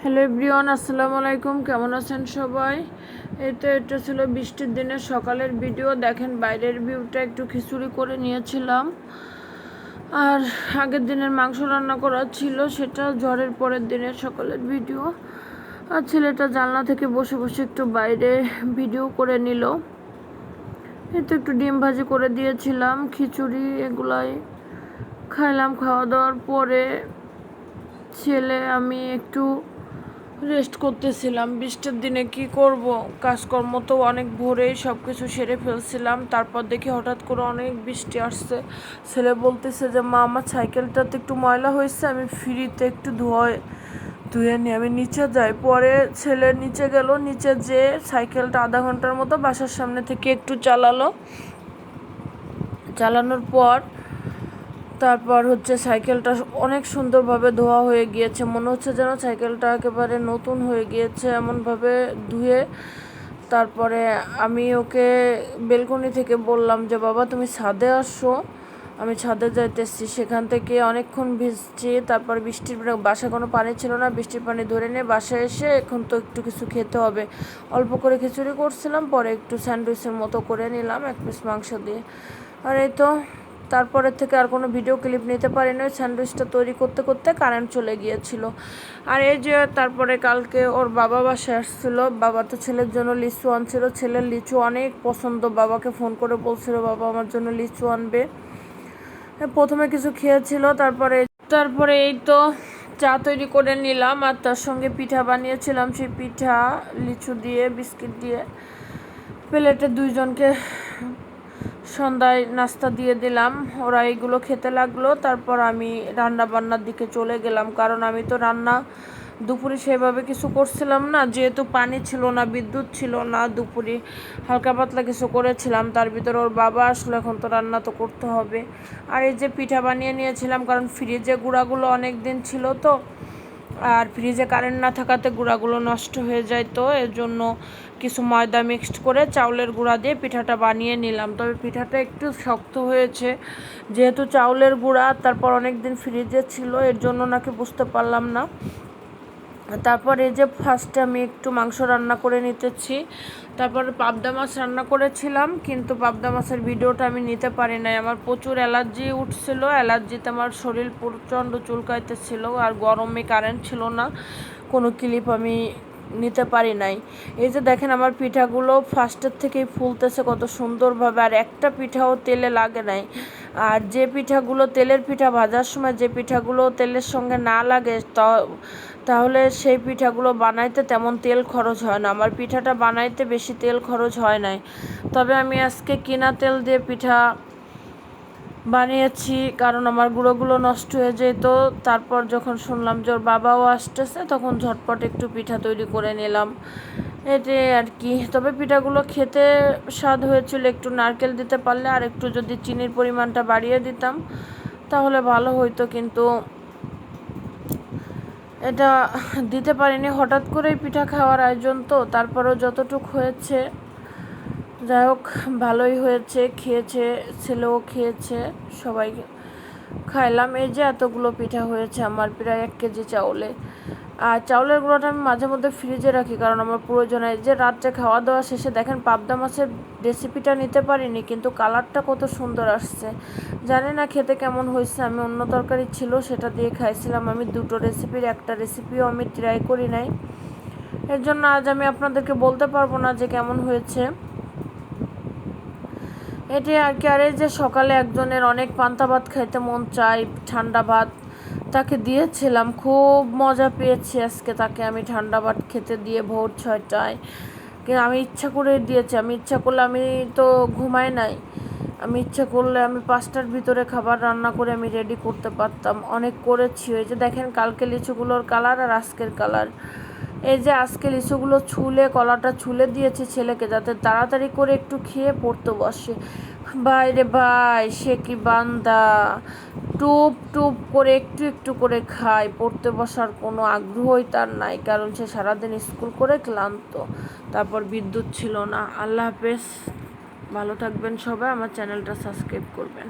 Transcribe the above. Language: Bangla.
হ্যালো এভরিওয়ান আসসালামু আলাইকুম, কেমন আছেন সবাই? এই তো এটা ছিল বৃষ্টির দিনের সকালের ভিডিও। দেখেন বাইরের ভিউটা একটু খিচুড়ি করে নিয়েছিলাম। আর আগের দিনের মাংস রান্না করা ছিল, সেটা ঝড়ের পরের দিনের সকালের ভিডিও। আর ছেলেটা জানলা থেকে বসে বসে একটু বাইরে ভিডিও করে নিল। এই তো একটু ডিম ভাজি করে দিয়েছিলাম, খিচুড়ি এগুলাই খাইলাম। খাওয়া দাওয়ার পরে ছেলে, আমি একটু রেস্ট করতেছিলাম, বৃষ্টির দিনে কি করব? কাজকর্ম তো অনেক ভোরেই সব কিছু সেরে ফেলছিলাম, তারপর দেখি হঠাৎ করে অনেক বৃষ্টি আসছে। ছেলে বলতেছে যে, মা, আমার সাইকেলটাতে একটু ময়লা হয়েছে, আমি ফ্রিতে একটু ধোয় ধুয়ে নিয়ে আমি নিচে যাই। পরে ছেলে নিচে গেল, নিচে যে সাইকেলটা আধা ঘণ্টার মতো বাসার সামনে থেকে একটু চালালো। চালানোর পর তারপর হচ্ছে সাইকেলটা অনেক সুন্দরভাবে ধোয়া হয়ে গিয়েছে। মনে হচ্ছে যেন সাইকেলটা একেবারে নতুন হয়ে গিয়েছে এমনভাবে ধুয়ে। তারপরে আমি ওকে বেলকনি থেকে বললাম যে, বাবা, তুমি ছাদে আসো। আমি ছাদে যাইতেছি। সেখান থেকে অনেকক্ষণ ভিজছি। তারপর বৃষ্টির বাসায় কোনো পানি ছিল না। বৃষ্টির পানি ধরে নিয়ে বাসায় এসে এখন তো একটু কিছু খেতে হবে। অল্প করে খিচুড়ি করছিলাম, পরে একটু স্যান্ডউইচের মতো করে নিলাম, এক পিস মাংস দিয়ে। আর এই তো তারপরের থেকে আর কোনো ভিডিও ক্লিপ নিতে পারিনি। ওই স্যান্ডউইচটা তৈরি করতে করতে কারেন্ট চলে গিয়েছিল। আর এই যে তারপরে কালকে ওর বাবা বাসে আসছিল। বাবা তো ছেলের জন্য লিচু আনছিল। ছেলের লিচু অনেক পছন্দ। বাবাকে ফোন করে বলছিল, বাবা, আমার জন্য লিচু আনবে। প্রথমে কিছু খেয়েছিল, তারপরে তারপরে এই তো চা তৈরি করে নিলাম। আর তার সঙ্গে পিঠা বানিয়েছিলাম। সেই পিঠা, লিচু দিয়ে, বিস্কিট দিয়ে, প্লেটে দুইজনকে সন্ধ্যায় নাস্তা দিয়ে দিলাম। ওরা এইগুলো খেতে লাগল। তারপর আমি রান্না বান্নার দিকে চলে গেলাম। কারণ আমি তো রান্না দুপুরে সেভাবে কিছু করছিলাম না। যেহেতু পানি ছিল না, বিদ্যুৎ ছিল না, দুপুরে হালকা পাতলা কিছু করেছিলাম। তার ভিতরে ওর বাবা আসলো। এখন তো রান্না তো করতে হবে। আর এই যে পিঠা বানিয়ে নিয়েছিলাম, কারণ ফ্রিজে গুঁড়াগুলো অনেক দিন ছিল তো। আর ফ্রিজে কারেন্ট না থাকাতে গুঁড়াগুলো নষ্ট হয়ে যায় তো, এর জন্য কিছু ময়দা মিক্সড করে চাউলের গুঁড়া দিয়ে পিঠাটা বানিয়ে নিলাম। তবে পিঠাটা একটু শক্ত হয়েছে। যেহেতু চাউলের গুঁড়া, তারপর অনেক দিন ফ্রিজে ছিল, এর জন্য নাকি বুঝতে পারলাম না। তারপর এই যে ফার্স্টে আমি একটু মাংস রান্না করে নিতেছি। তারপর পাবদা মাছ রান্না করেছিলাম, কিন্তু পাবদা মাছের ভিডিওটা আমি নিতে পারি নাই। আমার প্রচুর অ্যালার্জি উঠছিল, অ্যালার্জিতে আমার শরীর প্রচণ্ড চুলকাইতেছিল আর গরমে কারেন্ট ছিল না। কোনো ক্লিপ আমি নিতে পারি নাই। এই যে দেখেন আমার পিঠাগুলো ফার্স্টের থেকেই ফুলতেছে কত সুন্দরভাবে, আর একটা পিঠাও তেলে লাগে নাই। আর যে পিঠাগুলো তেলের পিঠা ভাজার সময় যে পিঠাগুলো তেলের সঙ্গে না লাগে তাহলে সেই পিঠাগুলো বানাইতে তেমন তেল খরচ হয় না। আমার পিঠাটা বানাইতে বেশি তেল খরচ হয় নাই। তবে আমি আজকে কিনা তেল দিয়ে পিঠা বানিয়েছি, কারণ আমার গুঁড়োগুলো নষ্ট হয়ে যেত। তারপর যখন শুনলাম যে ওর বাবাও আসতেছে, তখন ঝটপট একটু পিঠা তৈরি করে নিলাম। এটাই আর কি। তবে পিঠাগুলো খেতে স্বাদ হয়েছিল, একটু নারকেল দিতে পারলে আর একটু যদি চিনির পরিমাণটা বাড়িয়ে দিতাম, তাহলে ভালো হইতো। কিন্তু এটা দিতে পারিনি। হঠাৎ করেই পিঠা খাওয়ার আয়োজন তো, তারপরেও যতটুক হয়েছে, যাই হোক, ভালোই হয়েছে, খেয়েছে, ছেলেও খেয়েছে, সবাই খাইলাম। এই যে এতগুলো পিঠা হয়েছে আমার প্রায় এক কেজি চাউলে। আর চাউলের গুঁড়োটা আমি মাঝে মধ্যে ফ্রিজে রাখি, কারণ আমার প্রয়োজন হয় যে রাত্রে খাওয়া দাওয়া শেষে দেখেন পাবদা মাছের রেসিপিটা নিতে পারিনি, কিন্তু কালারটা কত সুন্দর আসছে। জানি না খেতে কেমন হয়েছে, আমি অন্য তরকারি ছিল সেটা দিয়ে খাইছিলাম, আমি দুটো রেসিপির একটা রেসিপিও আমি ট্রাই করি নাই। এর জন্য আজ আমি আপনাদেরকে বলতে পারব না যে কেমন হয়েছে। এটি আর কি, আর যে সকালে একজনের অনেক পান্তা ভাত খাইতে মন চাই ঠান্ডা ভাত তাকে দিয়েছিলাম, খুব মজা পেয়েছি আজকে তাকে। আমি ঠান্ডা ভাত খেতে দিয়ে ভোর ছয়টায়। আমি ইচ্ছা করে দিয়েছি। আমি ইচ্ছা করলে আমি তো ঘুমাই নাই। আমি ইচ্ছা করলে আমি পাঁচটার ভিতরে খাবার রান্না করে আমি রেডি করতে পারতাম। অনেক করেছি। ওই যে দেখেন, কালকে লিচুগুলোর কালার আর আজকের কালার এই যে আজকে লিচুগুলো ছুলে, কলাটা ছুলে দিয়েছে ছেলেকে, যাতে তাড়াতাড়ি করে একটু খেয়ে পড়তে বসে। বাইরে ভাই সে কি বান্দা। টুপ টুপ করে, একটু একটু করে খায়। পড়তে বসার কোনো আগ্রহই তার নাই, কারণ সে সারাদিন স্কুল করে ক্লান্ত। তারপর বিদ্যুৎ ছিল না। আল্লাহ হাফেজ। ভালো থাকবেন সবাই। আমার চ্যানেলটা সাবস্ক্রাইব করবেন।